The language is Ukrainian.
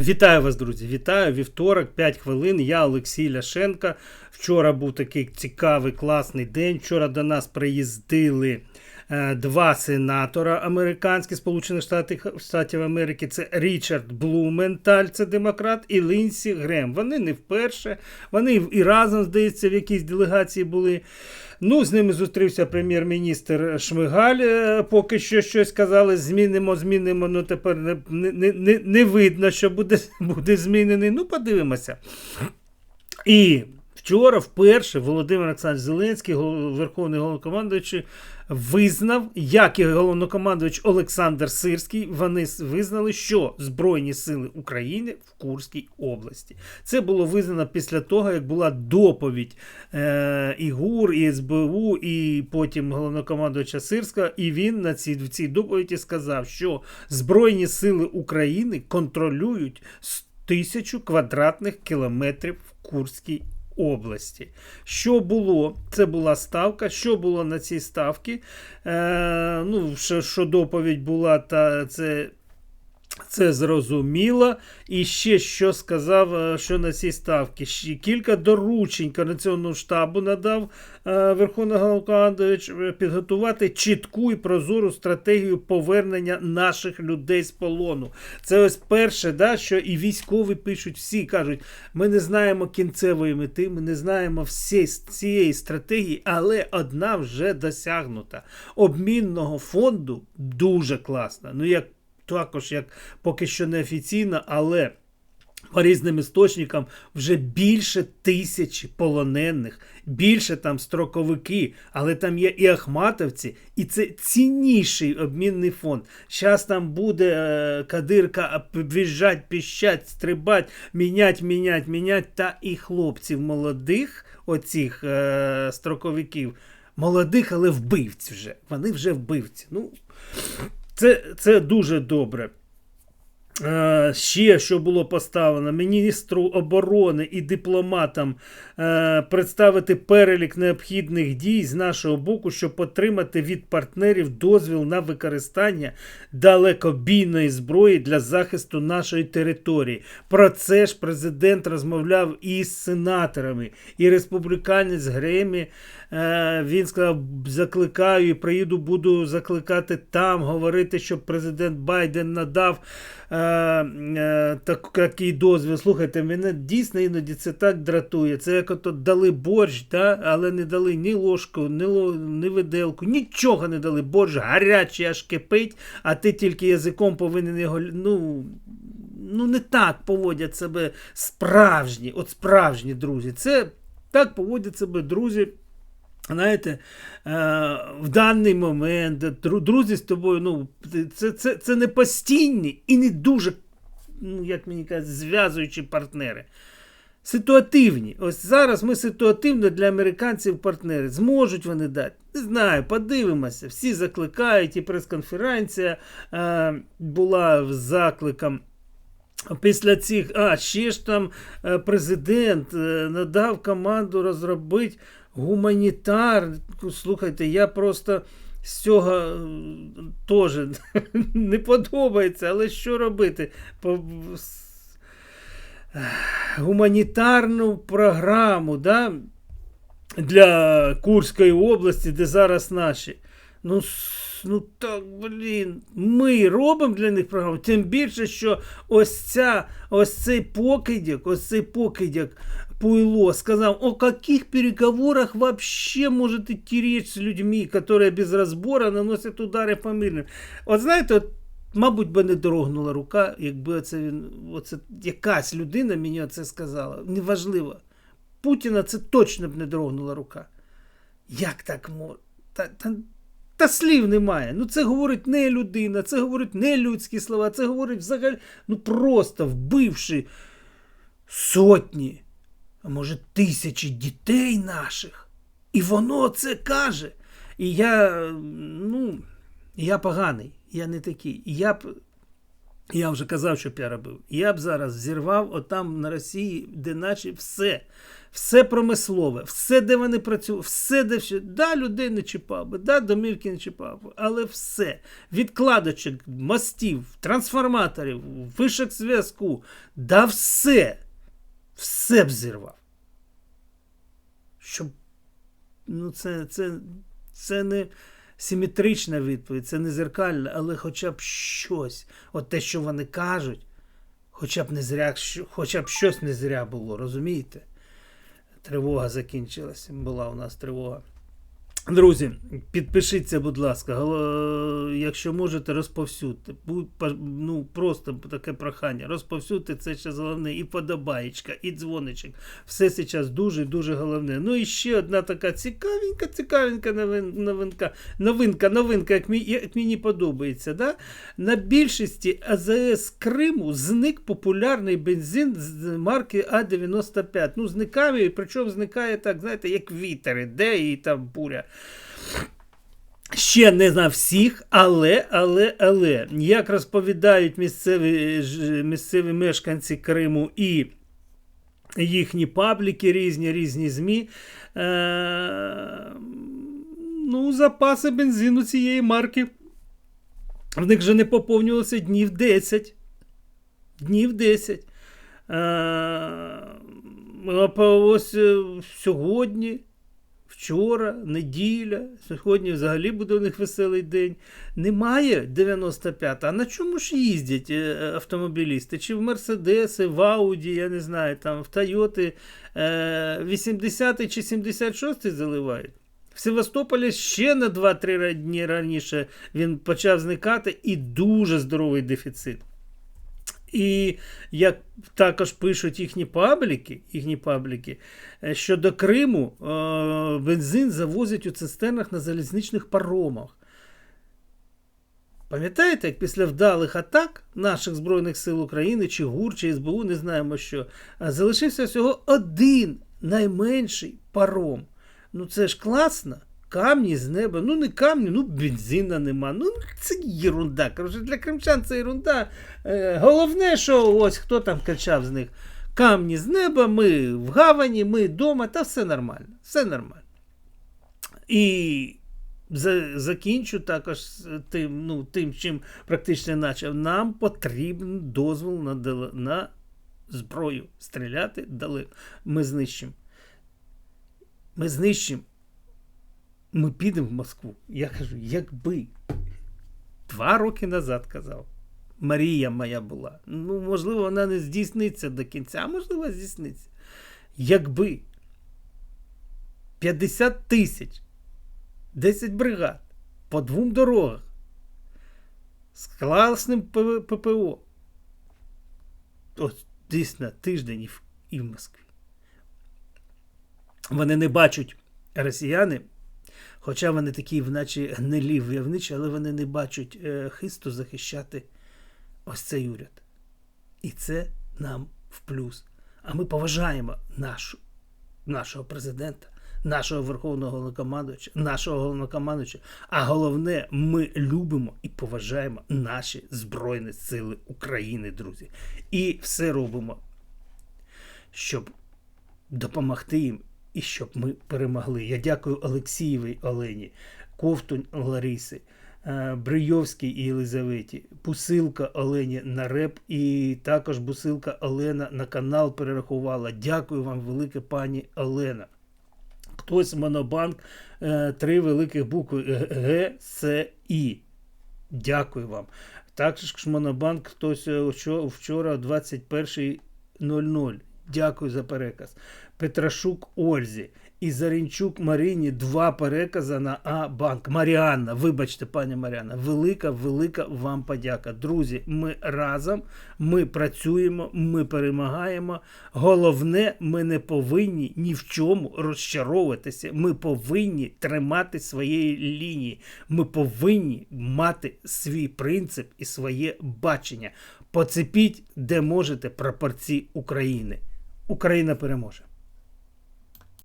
Вітаю вас, друзі! Вітаю вівторок, 5 хвилин. Я Олексій Ляшенко. Вчора був такий цікавий, класний день. Вчора до нас приїздили два сенатора американські Сполучених Штатів, Штатів Америки. Це Річард Блументаль, це демократ, і Лінсі Грем. Вони не вперше, вони і разом, здається, в якійсь делегації були. Ну, з ними зустрівся прем'єр-міністр Шмигаль. е, Поки що щось казали, змінимо, змінимо. Ну тепер не, не, не видно, що буде, буде змінений. Ну, подивимося. І вчора вперше Володимир Олександрович Зеленський, Верховний головнокомандуючий, визнав, як і головнокомандуючий Олександр Сирський, вони визнали, що Збройні сили України в Курській області. Це було визнано після того, як була доповідь е, і ГУР, і СБУ, і потім головнокомандуюча Сирська, і він на цій, в цій доповіді сказав, що Збройні сили України контролюють тисячу квадратних кілометрів в Курській області. Що було? Це була ставка. Що було на цій ставці? Е, ну, що доповідь була, та це. Це зрозуміло. І ще що сказав, е, що на цій ставці. Ще кілька доручень Координаційного штабу надав е, Верховний Головнокомандуючий е, підготувати чітку і прозору стратегію повернення наших людей з полону. Це ось перше, да, що і військові пишуть, всі кажуть, ми не знаємо кінцевої мети, ми не знаємо всієї цієї стратегії, але одна вже досягнута. Обмінного фонду дуже класно. Ну, як також як поки що не офіційно, але по різним істочникам вже більше тисячі полонених, більше там строковики, але там є і ахматовці, і це цінніший обмінний фонд. Зараз там буде е, кадирка в'їжджать, піщать, стрибать, мінять, мінять, мінять. Та і хлопців молодих, оцих е, строковиків, молодих, але вбивці вже. Вони вже вбивці. Ну, це, це дуже добре. Е, ще що було поставлено міністру оборони і дипломатам е, представити перелік необхідних дій з нашого боку, щоб отримати від партнерів дозвіл на використання далекобійної зброї для захисту нашої території. Про це ж президент розмовляв із сенаторами, і республіканець Гремі. Е, він сказав: закликаю і приїду, буду закликати там, говорити, щоб президент Байден надав е, такий дозвіл. Слухайте, мене дійсно іноді це так дратує. Це як ото дали борщ, да? але не дали ні ложку, ні, ло- ні виделку, нічого не дали. Борщ гарячий, аж кипить, а ти тільки язиком повинен його. ну... Ну, не так поводять себе справжні, от справжні друзі. Це так поводять себе друзі. Знаєте, е, в даний момент друзі з тобою, ну, це, це, це не постійні і не дуже, ну, як мені кажуть, зв'язуючі партнери. Ситуативні. Ось зараз ми ситуативно для американців партнери. Зможуть вони дати? Не знаю, подивимося. Всі закликають, і прес-конференція е, була з закликом. Після цих, а ще ж там е, президент е, надав команду розробити гуманітар. Слухайте, я просто з цього е, теж не подобається, але що робити? Гуманітарну програму да, для Курської області, де зараз наші. Ну, ну так, блін, ми робимо для них програму. Тим більше, що ось ця, ось цей покидяк, ось цей покидяк Пуйло сказав, о каких переговорах вообще может идти речь с людьми, которые без разбора наносять удари мирним. От знаєте, от, мабуть, би не дрогнула рука, якби це він, оце якась людина мені це сказала. Неважливо. Путіна це точно б не дрогнула рука. Як так може? Та, та, та слів немає. Ну це говорить не людина, це говорить не людські слова, це говорить взагалі, ну просто вбивши сотні, а може тисячі дітей наших. І воно це каже. І я, ну, я поганий, я не такий. Я Я вже казав, що б я робив. Я б зараз зірвав отам на Росії, де наче все. Все промислове, все, де вони працюють, все, де все. Да, людей не чіпав би, да, домівки не чіпав би, але все. Відкладочок, мостів, трансформаторів, вишок зв'язку, да все. Все б зірвав. Щоб. Ну, це, це, це не симетрична відповідь, це не зеркальна, але хоча б щось. От те, що вони кажуть, хоча б не зря, хоча б щось не зря було, розумієте? Тривога закінчилася. Була у нас тривога. Друзі, підпишіться, будь ласка. Гало- Якщо можете, розповсюдьте. Ну, просто таке прохання. Розповсюдьте це ще головне. І подобаєчка, і дзвоничок. Все зараз дуже-дуже головне. Ну і ще одна така цікавенька, цікавенька новин, новинка. Новинка, новинка, як, мі, як мені подобається. Да? На більшості АЗС Криму зник популярний бензин з марки А95. Ну, зникає, причому зникає так, знаєте, як вітер іде і там буря. Ще не на всіх, але, але, але, як розповідають місцеві, місцеві мешканці Криму і їхні пабліки, різні різні ЗМІ, е- ну, запаси бензину цієї марки в них вже не поповнювалося днів 10. Днів 10. Е- ось е, сьогодні Вчора, неділя, сьогодні взагалі буде у них веселий день. Немає 95 А на чому ж їздять е, автомобілісти? Чи в Мерседеси, в Ауді, я не знаю, там в Тойоти е, 80 чи 76 заливають? В Севастополі ще на 2-3 дні раніше він почав зникати і дуже здоровий дефіцит. І як також пишуть їхні пабліки, їхні пабліки, е, що до Криму е, бензин завозять у цистернах на залізничних паромах. Пам'ятаєте, як після вдалих атак наших Збройних сил України, чи ГУР, чи СБУ, не знаємо що, залишився всього один найменший паром. Ну це ж класно. Камні з неба, ну не камні, ну бензина нема. Ну це єрунда. Коротше, для кримчан це єрунда. Е, головне, що ось хто там кричав з них. Камні з неба, ми в гавані, ми вдома, та все нормально. Все нормально. І за, закінчу також тим, ну, тим, чим практично почав. Нам потрібен дозвіл на, на зброю. Стріляти дали. Ми знищимо. Ми знищимо. Ми підемо в Москву. Я кажу, якби. Два роки назад казав. Марія моя була. Ну, можливо, вона не здійсниться до кінця, а можливо, здійсниться. Якби 50 тисяч, 10 бригад по двом дорогах з класним ППО. Ось дійсно тиждень і в Москві. Вони не бачать росіяни, хоча вони такі, вначе гнилі войовничі, але вони не бачать е, хисту захищати ось цей уряд. І це нам в плюс. А ми поважаємо нашу, нашого президента, нашого верховного головнокомандуюча, нашого головнокомандуюча. А головне, ми любимо і поважаємо наші Збройні Сили України, друзі. І все робимо, щоб допомогти їм і щоб ми перемогли. Я дякую Олексієвій Олені, Ковтунь Ларисі, е, Брийовській Єлизаветі, Пусилка Олені на реп і також Бусилка Олена на канал перерахувала. Дякую вам, велике пані Олена. Хтось Монобанк, е, три великих букви Г, С, І. Дякую вам. Також Монобанк хтось е, вчора о 21.00. Дякую за переказ. Петрашук Ользі і Зарінчук Маріні два перекази на А-банк. Маріанна, вибачте, пані Маріанна, велика, велика вам подяка. Друзі, ми разом, ми працюємо, ми перемагаємо. Головне, ми не повинні ні в чому розчаровуватися. Ми повинні тримати своєї лінії. Ми повинні мати свій принцип і своє бачення. Поцепіть, де можете, прапорці України. Україна переможе.